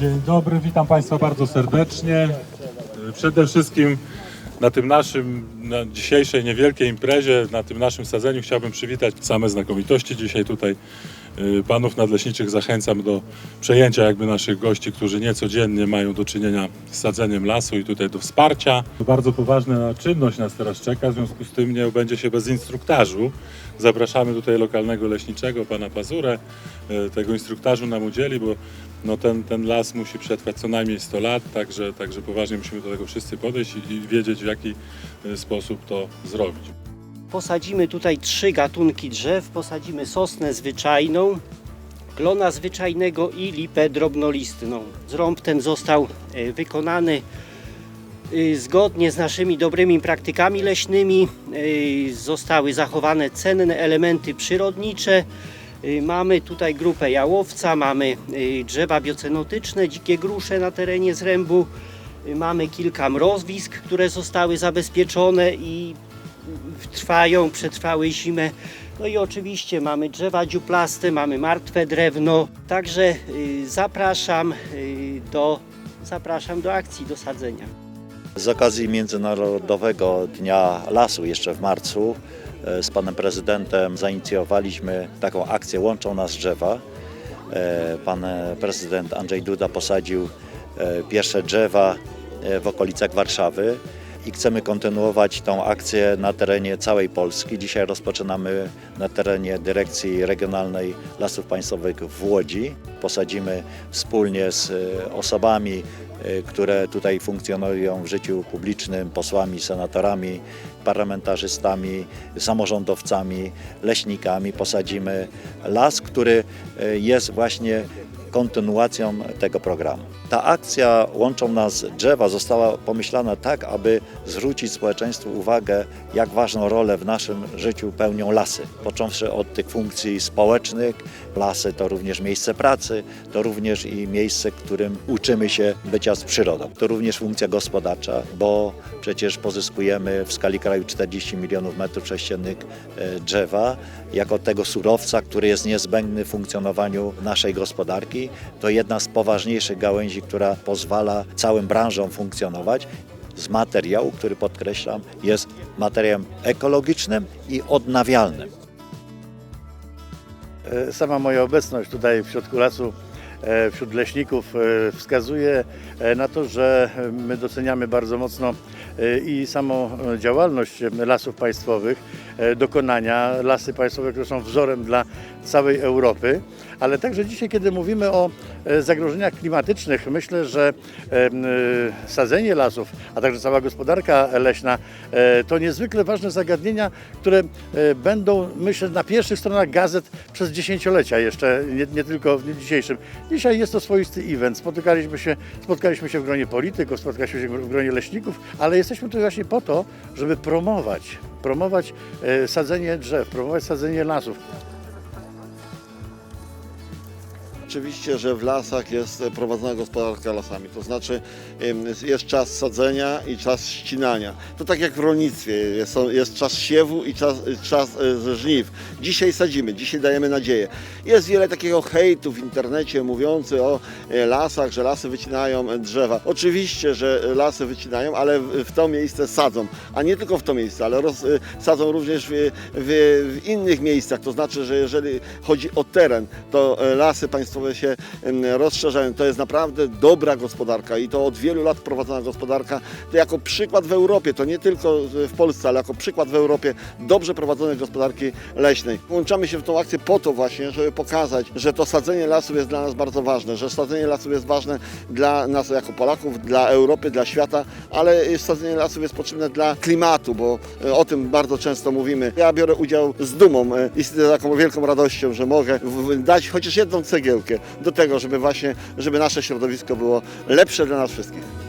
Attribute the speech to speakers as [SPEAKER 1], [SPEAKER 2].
[SPEAKER 1] Dzień dobry, witam Państwa bardzo serdecznie. Przede wszystkim na tym naszym, na dzisiejszej niewielkiej imprezie, na tym naszym sadzeniu chciałbym przywitać same znakomitości. Dzisiaj tutaj panów nadleśniczych zachęcam do przejęcia jakby naszych gości, którzy niecodziennie mają do czynienia z sadzeniem lasu i tutaj do wsparcia. Bardzo poważna czynność nas teraz czeka, w związku z tym nie będzie się bez instruktażu. Zapraszamy tutaj lokalnego leśniczego, pana Pazurę. Y, Tego instruktażu nam udzieli, bo no ten, ten las musi przetrwać co najmniej 100 lat, także, także poważnie musimy do tego wszyscy podejść i, i wiedzieć w jaki y, sposób to zrobić.
[SPEAKER 2] Posadzimy tutaj trzy gatunki drzew. Posadzimy sosnę zwyczajną, glona zwyczajnego i lipę drobnolistną. Zrąb ten został e, wykonany e, zgodnie z naszymi dobrymi praktykami leśnymi. E, Zostały zachowane cenne elementy przyrodnicze. Mamy tutaj grupę jałowca, mamy drzewa biocenotyczne, dzikie grusze na terenie zrębu. Mamy kilka mrowisk, które zostały zabezpieczone i trwają, przetrwały zimę. No i oczywiście mamy drzewa dziuplaste, mamy martwe drewno. Także y, zapraszam y, do zapraszam do akcji, do sadzenia.
[SPEAKER 3] Z okazji Międzynarodowego Dnia Lasu jeszcze w marcu e, z panem prezydentem zainicjowaliśmy taką akcję Łączą nas drzewa. E, Pan prezydent Andrzej Duda posadził e, pierwsze drzewa w okolicach Warszawy i chcemy kontynuować tą akcję na terenie całej Polski. Dzisiaj rozpoczynamy na terenie Dyrekcji Regionalnej Lasów Państwowych w Łodzi. Posadzimy wspólnie z e, osobami, które tutaj funkcjonują w życiu publicznym, posłami, senatorami, parlamentarzystami, samorządowcami, leśnikami. Posadzimy las, który e, jest właśnie kontynuacją tego programu. Ta akcja Łączą nas drzewa została pomyślana tak, aby zwrócić społeczeństwu uwagę, jak ważną rolę w naszym życiu pełnią lasy. Począwszy od tych funkcji społecznych, lasy to również miejsce pracy, to również i miejsce, w którym uczymy się bycia z przyrodą. To również funkcja gospodarcza, bo przecież pozyskujemy w skali kraju 40 milionów metrów sześciennych e, drzewa jako tego surowca, który jest niezbędny w funkcjonowaniu naszej gospodarki. To jedna z poważniejszych gałęzi, która pozwala całym branżom funkcjonować z materiału, który podkreślam, jest materiałem ekologicznym i odnawialnym.
[SPEAKER 4] E, Sama moja obecność tutaj w środku lasu, wśród leśników e, wskazuje e, na to, że my doceniamy bardzo mocno e, i samą e, działalność lasów państwowych, e, dokonania, lasy państwowe, które są wzorem dla całej Europy, ale także dzisiaj, kiedy mówimy o e, zagrożeniach klimatycznych, myślę, że e, e, sadzenie lasów, a także cała gospodarka leśna e, to niezwykle ważne zagadnienia, które e, będą, myślę, na pierwszych stronach gazet przez dziesięciolecia jeszcze, nie, nie tylko w dniu dzisiejszym. Dzisiaj jest to swoisty event. Spotykaliśmy się, spotkaliśmy się w gronie polityków, spotkaliśmy się w gronie leśników, ale jesteśmy tu właśnie po to, żeby promować, promować e, sadzenie drzew, promować sadzenie lasów.
[SPEAKER 5] Oczywiście, że w lasach jest prowadzona gospodarka lasami, to znaczy jest czas sadzenia i czas ścinania. To tak jak w rolnictwie, jest, jest czas siewu i czas, czas e, żniw. Dzisiaj sadzimy, dzisiaj dajemy nadzieję. Jest wiele takiego hejtu w internecie mówiący o e, lasach, że lasy wycinają e, drzewa. Oczywiście, że lasy wycinają, ale w, to miejsce sadzą, a nie tylko w to miejsce, ale roz, sadzą również w, w, w innych miejscach. To znaczy, że jeżeli chodzi o teren, to lasy państwowe się rozszerzają. To jest naprawdę dobra gospodarka i to od wielu lat prowadzona gospodarka. To jako przykład w Europie, to nie tylko w Polsce, ale jako przykład w Europie dobrze prowadzonej gospodarki leśnej. Łączamy się w tą akcję po to właśnie, żeby pokazać, że to sadzenie lasów jest dla nas bardzo ważne, że sadzenie lasów jest ważne dla nas jako Polaków, dla Europy, dla świata, ale sadzenie lasów jest potrzebne dla klimatu, bo e, o tym bardzo często mówimy. Ja biorę udział z dumą e, i z taką wielką radością, że mogę dać chociaż jedną cegiełkę do tego, żeby właśnie, żeby nasze środowisko było lepsze dla nas wszystkich.